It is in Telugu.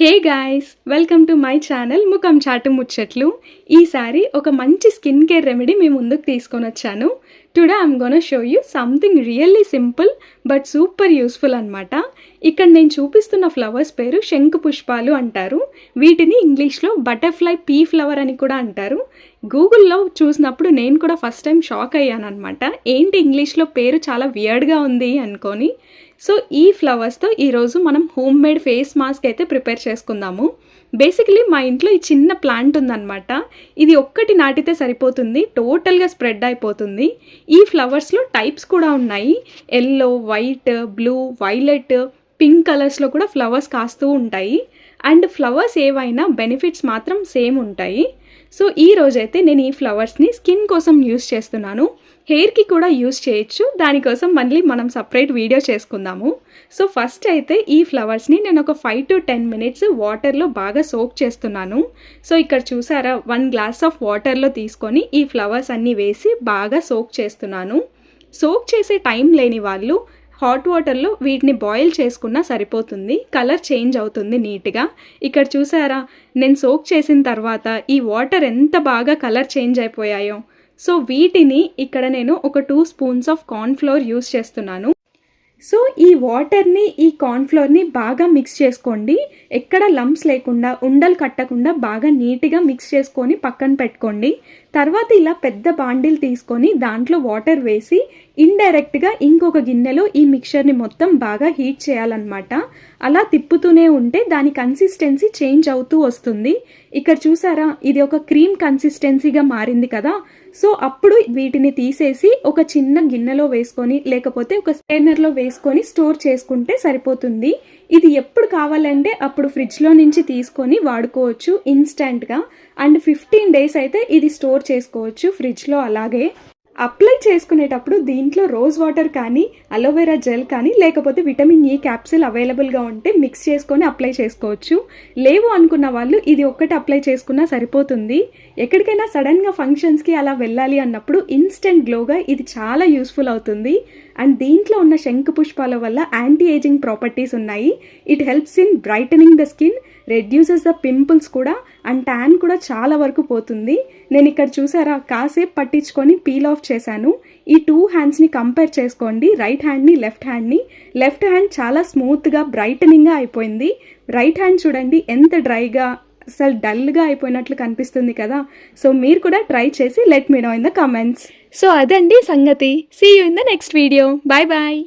Hey guys welcome to my channel ముఖం చాటు ముచ్చట్లు. ఈసారి ఒక మంచి స్కిన్ కేర్ రెమెడీ మీ ముందుకు తీసుకొని వచ్చాను. Today I'm gonna show you something really simple but super useful అనమాట ఇక్కడ నేను చూపిస్తున్న ఫ్లవర్స్ పేరు శంకు పుష్పాలు అంటారు. వీటిని ఇంగ్లీష్లో బటర్ఫ్లై పీ ఫ్లవర్ అని కూడా అంటారు. గూగుల్లో చూసినప్పుడు నేను కూడా ఫస్ట్ టైం షాక్ అయ్యాను అనమాట ఏంటి ఇంగ్లీష్లో పేరు చాలా వియర్డ్గా ఉంది అనుకొని. సో ఈ ఫ్లవర్స్తో ఈరోజు మనం హోమ్ మేడ్ ఫేస్ మాస్క్ అయితే ప్రిపేర్ చేసుకుందాము. బేసికలీ మా ఇంట్లో ఈ చిన్న ప్లాంట్ ఉందన్నమాట. ఇది ఒక్కటి నాటితే సరిపోతుంది టోటల్గా స్ప్రెడ్ అయిపోతుంది. ఈ ఫ్లవర్స్లో టైప్స్ కూడా ఉన్నాయి. Yellow white blue violet pink కలర్స్లో కూడా ఫ్లవర్స్ కాస్తూ ఉంటాయి. అండ్ ఫ్లవర్స్ ఏవైనా బెనిఫిట్స్ మాత్రం సేమ్ ఉంటాయి. సో ఈ రోజైతే నేను ఈ ఫ్లవర్స్ని స్కిన్ కోసం యూస్ చేస్తున్నాను. హెయిర్కి కూడా యూస్ చేయొచ్చు. దానికోసం మళ్ళీ మనం సపరేట్ వీడియో చేసుకుందాము. సో ఫస్ట్ అయితే ఈ ఫ్లవర్స్ని నేను ఒక ఫైవ్ టు టెన్ మినిట్స్ వాటర్లో బాగా సోక్ చేస్తున్నాను. సో ఇక్కడ చూసారా? వన్ గ్లాస్ ఆఫ్ వాటర్లో తీసుకొని ఈ ఫ్లవర్స్ అన్నీ వేసి బాగా సోక్ చేస్తున్నాను. సోక్ చేసే టైం లేని వాళ్ళు హాట్ వాటర్లో వీటిని బాయిల్ చేసుకున్నా సరిపోతుంది. కలర్ చేంజ్ అవుతుంది నీట్గా. ఇక్కడ చూసారా? నేను సోక్ చేసిన తర్వాత ఈ వాటర్ ఎంత బాగా కలర్ చేంజ్ అయిపోయాయో. సో వీటిని ఇక్కడ నేను ఒక two spoons of cornflour use చేస్తున్నాను. సో ఈ వాటర్ని ఈ కార్న్ఫ్లోర్ని బాగా మిక్స్ చేసుకోండి. ఎక్కడ లంప్స్ లేకుండా ఉండలు కట్టకుండా బాగా నీట్గా మిక్స్ చేసుకొని పక్కన పెట్టుకోండి. తర్వాత ఇలా పెద్ద బాండిల్ తీసుకొని దాంట్లో వాటర్ వేసి ఇండైరెక్ట్గా ఇంకొక గిన్నెలో ఈ మిక్చర్ని మొత్తం బాగా హీట్ చేయాలన్నమాట. అలా తిప్పుతూనే ఉంటే దాని కన్సిస్టెన్సీ చేంజ్ అవుతూ వస్తుంది. ఇక్కడ చూసారా ఇది ఒక క్రీమ్ కన్సిస్టెన్సీగా మారింది కదా. సో అప్పుడు వీటిని తీసేసి ఒక చిన్న గిన్నెలో వేసుకొని లేకపోతే ఒక స్టైనర్లో వేసుకొని స్టోర్ చేసుకుంటే సరిపోతుంది. ఇది ఎప్పుడు కావాలంటే అప్పుడు ఫ్రిడ్జ్లో నుంచి తీసుకొని వాడుకోవచ్చు ఇన్స్టెంట్గా. అండ్ ఫిఫ్టీన్ డేస్ అయితే ఇది స్టోర్ చేసుకోవచ్చు ఫ్రిడ్జ్లో అలాగే. అప్లై చేసుకునేటప్పుడు దీంట్లో రోజ్ వాటర్ కానీ అలోవెరా జెల్ కానీ లేకపోతే విటమిన్ ఈ క్యాప్సిల్ అవైలబుల్గా ఉంటే మిక్స్ చేసుకొని అప్లై చేసుకోవచ్చు. లేవు అనుకున్న వాళ్ళు ఇది ఒక్కటి అప్లై చేసుకున్నా సరిపోతుంది. ఎక్కడికైనా సడన్గా ఫంక్షన్స్కి అలా వెళ్ళాలి అన్నప్పుడు ఇన్స్టెంట్ గ్లోగా ఇది చాలా యూస్ఫుల్ అవుతుంది. అండ్ దీంట్లో ఉన్న శంకు పుష్పాల వల్ల యాంటీ ఏజింగ్ ప్రాపర్టీస్ ఉన్నాయి. It helps in brightening the skin reduces the pimples కూడా అండ్ ట్యాన్ కూడా చాలా వరకు పోతుంది. నేను ఇక్కడ చూసారా కాసేపు పట్టించుకొని పీల్ ఆఫ్ చేశాను. ఈ టూ హ్యాండ్స్ని కంపేర్ చేసుకోండి. రైట్ హ్యాండ్ని లెఫ్ట్ హ్యాండ్ని లెఫ్ట్ హ్యాండ్ చాలా స్మూత్గా బ్రైటనింగ్గా అయిపోయింది. రైట్ హ్యాండ్ చూడండి ఎంత డ్రైగా అసలు డల్గా అయిపోయినట్లు కనిపిస్తుంది కదా. సో మీరు కూడా ట్రై చేసి let me know in the comments so అదండి సంగతి. See you in the next video bye bye